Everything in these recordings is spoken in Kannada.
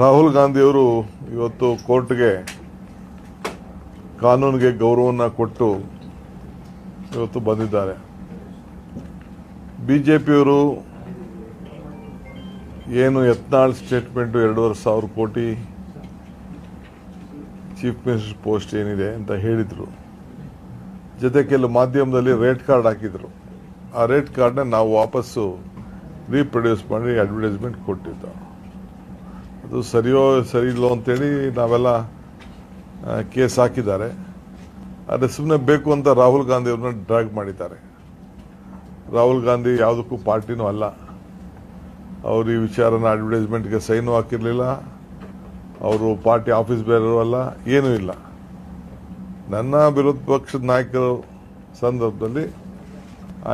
ರಾಹುಲ್ ಗಾಂಧಿಯವರು ಇವತ್ತು ಕೋರ್ಟ್ಗೆ ಕಾನೂನಿಗೆ ಗೌರವವನ್ನು ಕೊಟ್ಟು ಇವತ್ತು ಬಂದಿದ್ದಾರೆ. ಬಿ ಜೆ ಏನು ಯತ್ನಾಳ್ ಸ್ಟೇಟ್ಮೆಂಟು ಎರಡೂವರೆ ಸಾವಿರ ಕೋಟಿ ಚೀಫ್ ಮಿನಿಸ್ಟರ್ ಪೋಸ್ಟ್ ಏನಿದೆ ಅಂತ ಹೇಳಿದರು. ಜೊತೆ ಕೆಲವು ಮಾಧ್ಯಮದಲ್ಲಿ ರೇಟ್ ಕಾರ್ಡ್ ಹಾಕಿದರು. ಆ ರೇಟ್ ಕಾರ್ಡ್ನ ನಾವು ವಾಪಸ್ಸು ರೀಪ್ರೊಡ್ಯೂಸ್ ಮಾಡಿ ಅಡ್ವರ್ಟೈಸ್ಮೆಂಟ್ ಕೊಟ್ಟಿದ್ದು. ಅದು ಸರಿಯೋ ಸರಿ ಇಲ್ಲೋ ಅಂತೇಳಿ ನಾವೆಲ್ಲ ಕೇಸ್ ಹಾಕಿದ್ದಾರೆ. ಆದರೆ ಸುಮ್ಮನೆ ಬೇಕು ಅಂತ ರಾಹುಲ್ ಗಾಂಧಿ ಅವ್ರನ್ನ ಡ್ರ್ಯಾಗ್ ಮಾಡಿದ್ದಾರೆ. ರಾಹುಲ್ ಗಾಂಧಿ ಯಾವುದಕ್ಕೂ ಪಾರ್ಟಿನೂ ಅಲ್ಲ. ಅವರು ಈ ವಿಚಾರನ ಅಡ್ವರ್ಟೈಸ್ಮೆಂಟ್ಗೆ ಸೈನು ಹಾಕಿರಲಿಲ್ಲ. ಅವರು ಪಾರ್ಟಿ ಆಫೀಸ್ ಬೇರೆಯವರು ಅಲ್ಲ, ಏನೂ ಇಲ್ಲ. ನನ್ನ ವಿರೋಧ ಪಕ್ಷದ ನಾಯಕರ ಸಂದರ್ಭದಲ್ಲಿ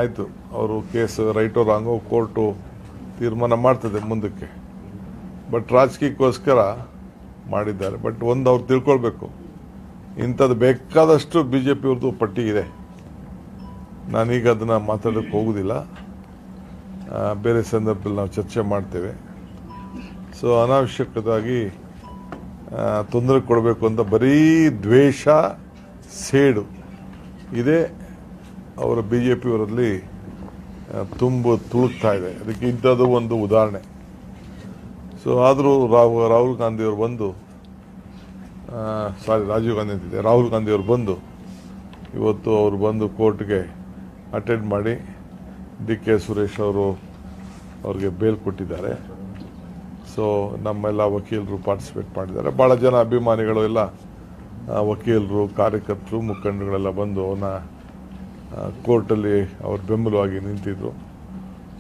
ಆಯಿತು. ಅವರು ಕೇಸ್ ರೈಟೋ ರಾಂಗೋ ಕೋರ್ಟು ತೀರ್ಮಾನ ಮಾಡ್ತದೆ ಮುಂದಕ್ಕೆ. ಬಟ್ ರಾಜಕೀಯಕ್ಕೋಸ್ಕರ ಮಾಡಿದ್ದಾರೆ. ಬಟ್ ಒಂದು ಅವ್ರು ತಿಳ್ಕೊಳ್ಬೇಕು. ಇಂಥದ್ದು ಬೇಕಾದಷ್ಟು ಬಿ ಜೆ ಪಿಯವ್ರದ್ದು ಪಟ್ಟಿ ಇದೆ ನಾನೀಗ ಅದನ್ನು ಮಾತಾಡೋಕ್ಕೆ ಹೋಗೋದಿಲ್ಲ. ಬೇರೆ ಸಂದರ್ಭದಲ್ಲಿ ನಾವು ಚರ್ಚೆ ಮಾಡ್ತೇವೆ. ಸೊ ಅನಾವಶ್ಯಕವಾಗಿ ತೊಂದರೆ ಕೊಡಬೇಕು ಅಂತ ಬರೀ ದ್ವೇಷ, ಸೇಡು ಇದೇ ಅವರ ಬಿ ಜೆ ಪಿಯವರಲ್ಲಿ ತುಂಬ ತುಳುಕ್ತಾ ಇದೆ. ಅದಕ್ಕೆ ಇಂಥದ್ದು ಒಂದು ಉದಾಹರಣೆ. ಸೊ ಆದರೂ ರಾಹು ರಾಹುಲ್ ಗಾಂಧಿಯವರು ಬಂದು ಸಾರಿ ರಾಜೀವ್ ಗಾಂಧಿ ಅಂತಿದೆ ರಾಹುಲ್ ಗಾಂಧಿಯವರು ಬಂದು, ಇವತ್ತು ಅವರು ಬಂದು ಕೋರ್ಟ್ಗೆ ಅಟೆಂಡ್ ಮಾಡಿ ಡಿ ಕೆ ಸುರೇಶ್ ಅವರು ಅವ್ರಿಗೆ ಬೇಲ್ ಕೊಟ್ಟಿದ್ದಾರೆ. ಸೊ ನಮ್ಮೆಲ್ಲ ವಕೀಲರು ಪಾರ್ಟಿಸಿಪೇಟ್ ಮಾಡಿದ್ದಾರೆ. ಭಾಳ ಜನ ಅಭಿಮಾನಿಗಳು ಎಲ್ಲ ವಕೀಲರು, ಕಾರ್ಯಕರ್ತರು ಮುಖಂಡಗಳೆಲ್ಲ ಬಂದು ಅವನ್ನ ಕೋರ್ಟಲ್ಲಿ ಅವ್ರ ಬೆಂಬಲವಾಗಿ ನಿಂತಿದ್ರು.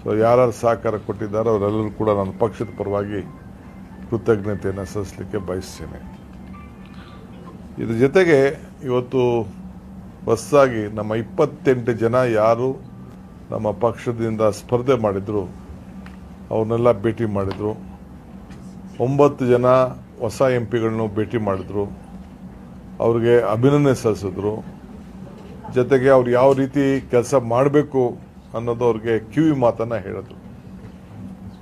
ಸೊ ಯಾರು ಸಹಕಾರ ಕೊಟ್ಟಿದ್ದಾರೋ, ಅವರೆಲ್ಲರೂ ಕೂಡ ನನ್ನ ಪಕ್ಷದ ಪರವಾಗಿ ಕೃತಜ್ಞತೆಯನ್ನು ಸಲ್ಲಿಸಲಿಕ್ಕೆ ಬಯಸ್ತೇನೆ. ಇದ್ರ ಜೊತೆಗೆ ಇವತ್ತು ಹೊಸದಾಗಿ ನಮ್ಮ ಇಪ್ಪತ್ತೆಂಟು ಜನ ಯಾರು ನಮ್ಮ ಪಕ್ಷದಿಂದ ಸ್ಪರ್ಧೆ ಮಾಡಿದ್ರು ಅವ್ರನ್ನೆಲ್ಲ ಭೇಟಿ ಮಾಡಿದ್ರು. ಒಂಬತ್ತು ಜನ ಹೊಸ ಎಂ ಪಿಗಳನ್ನು ಭೇಟಿ ಮಾಡಿದ್ರು. ಅವ್ರಿಗೆ ಅಭಿನಂದನೆ ಸಲ್ಲಿಸಿದ್ರು. ಜೊತೆಗೆ ಅವ್ರು ಯಾವ ರೀತಿ ಕೆಲಸ ಮಾಡಬೇಕು ಅನ್ನೋದು ಅವ್ರಿಗೆ ಕಿವಿ ಮಾತನ್ನ ಹೇಳಿದ್ರು.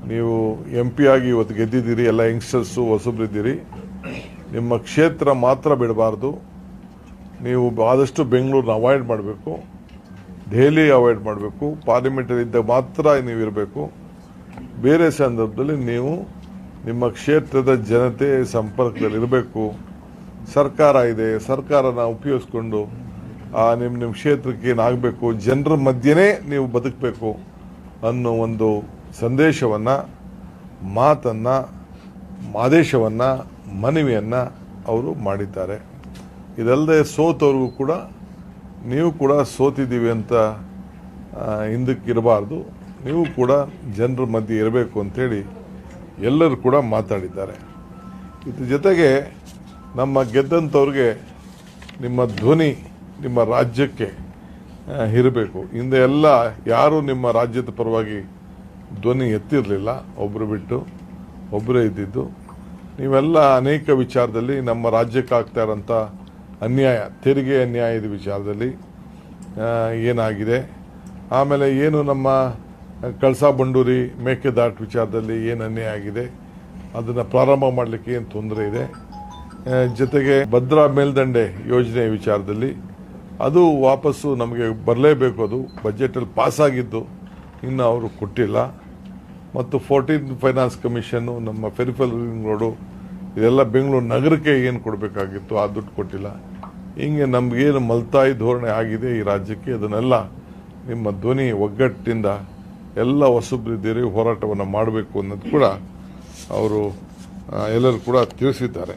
ನೀವು ಎಂ ಪಿ ಆಗಿ ಇವತ್ತು ಗೆದ್ದಿದ್ದೀರಿ, ಎಲ್ಲ ಯಂಗ್ಸ್ಟರ್ಸು ಹೊಸಬ್ರಿದ್ದೀರಿ. ನಿಮ್ಮ ಕ್ಷೇತ್ರ ಮಾತ್ರ ಬಿಡಬಾರ್ದು. ನೀವು ಆದಷ್ಟು ಬೆಂಗಳೂರನ್ನ ಅವಾಯ್ಡ್ ಮಾಡಬೇಕು. ದೆಹಲಿ ಅವಾಯ್ಡ್ ಮಾಡಬೇಕು. ಪಾರ್ಲಿಮೆಂಟಲ್ಲಿ ಇದ್ದಾಗ ಮಾತ್ರ ನೀವು ಇರಬೇಕು. ಬೇರೆ ಸಂದರ್ಭದಲ್ಲಿ ನೀವು ನಿಮ್ಮ ಕ್ಷೇತ್ರದ ಜನತೆ ಸಂಪರ್ಕದಲ್ಲಿ ಇರಬೇಕು ಸರ್ಕಾರ ಇದೆ, ಸರ್ಕಾರನ ಉಪಯೋಗಿಸ್ಕೊಂಡು ನಿಮ್ಮ ನಿಮ್ಮ ಕ್ಷೇತ್ರಕ್ಕೆ ಏನಾಗಬೇಕು ಜನರ ಮಧ್ಯೆನೇ ನೀವು ಬದುಕಬೇಕು ಅನ್ನೋ ಒಂದು ಸಂದೇಶವನ್ನು, ಮಾತನ್ನು, ಆದೇಶವನ್ನು, ಮನವಿಯನ್ನು ಅವರು ಮಾಡಿದ್ದಾರೆ. ಇದಲ್ಲದೆ ಸೋತವ್ರಿಗೂ ಕೂಡ, ನೀವು ಕೂಡ ಸೋತಿದ್ದೀವಿ ಅಂತ ಹಿಂದಕ್ಕಿರಬಾರ್ದು ನೀವು ಕೂಡ ಜನರ ಮಧ್ಯೆ ಇರಬೇಕು ಅಂಥೇಳಿ ಎಲ್ಲರೂ ಕೂಡ ಮಾತಾಡಿದ್ದಾರೆ. ಇದ್ರ ಜೊತೆಗೆ ನಮ್ಮ ಗೆದ್ದಂಥವ್ರಿಗೆ ನಿಮ್ಮ ಧ್ವನಿ ನಿಮ್ಮ ರಾಜ್ಯಕ್ಕೆ ಇರಬೇಕು. ಹಿಂದೆ ಎಲ್ಲ ಯಾರು ನಿಮ್ಮ ರಾಜ್ಯದ ಪರವಾಗಿ ಧ್ವನಿ ಎತ್ತಿರಲಿಲ್ಲ. ಒಬ್ಬರು ಬಿಟ್ಟು ಒಬ್ಬರೇ ಇದ್ದಿದ್ದು. ನೀವೆಲ್ಲ ಅನೇಕ ವಿಚಾರದಲ್ಲಿ ನಮ್ಮ ರಾಜ್ಯಕ್ಕೆ ಆಗ್ತಾ ಇರೋಂಥ ಅನ್ಯಾಯ, ತೆರಿಗೆ ಅನ್ಯಾಯದ ವಿಚಾರದಲ್ಲಿ ಏನಾಗಿದೆ? ಆಮೇಲೆ ಏನು ನಮ್ಮ ಕಳಸಾ ಬಂಡೂರಿ ಮೇಕೆದಾಟು ವಿಚಾರದಲ್ಲಿ ಏನು ಅನ್ಯಾಯ ಆಗಿದೆ? ಅದನ್ನು ಪ್ರಾರಂಭ ಮಾಡಲಿಕ್ಕೆ ಏನು ತೊಂದರೆ ಇದೆ? ಜೊತೆಗೆ ಭದ್ರಾ ಮೇಲ್ದಂಡೆ ಯೋಜನೆ ವಿಚಾರದಲ್ಲಿ ಅದು ವಾಪಸ್ಸು ನಮಗೆ ಬರಲೇಬೇಕು ಅದು. ಬಜೆಟಲ್ಲಿ ಪಾಸ್ ಆಗಿದ್ದು ಇನ್ನು ಅವರು ಕೊಟ್ಟಿಲ್ಲ. ಮತ್ತು ಫೋರ್ಟೀನ್ ಫೈನಾನ್ಸ್ ಕಮಿಷನ್ನು ನಮ್ಮ ಫೆರಿಫಲ್ ರೋಡು ಇದೆಲ್ಲ ಬೆಂಗಳೂರು ನಗರಕ್ಕೆ ಏನು ಕೊಡಬೇಕಾಗಿತ್ತು ಆ ದುಡ್ಡು ಕೊಟ್ಟಿಲ್ಲ. ಹಿಂಗೆ ನಮಗೇನು ಮಲ್ತಾಯಿ ಧೋರಣೆ ಆಗಿದೆ ಈ ರಾಜ್ಯಕ್ಕೆ, ಅದನ್ನೆಲ್ಲ ನಿಮ್ಮ ಧ್ವನಿ ಒಗ್ಗಟ್ಟಿಂದ ಎಲ್ಲ ಹೊಸಬ್ರಿದ್ದೀರಿ ಹೋರಾಟವನ್ನು ಮಾಡಬೇಕು ಅನ್ನೋದು ಕೂಡ ಅವರು ಎಲ್ಲರೂ ಕೂಡ ತಿಳಿಸಿದ್ದಾರೆ.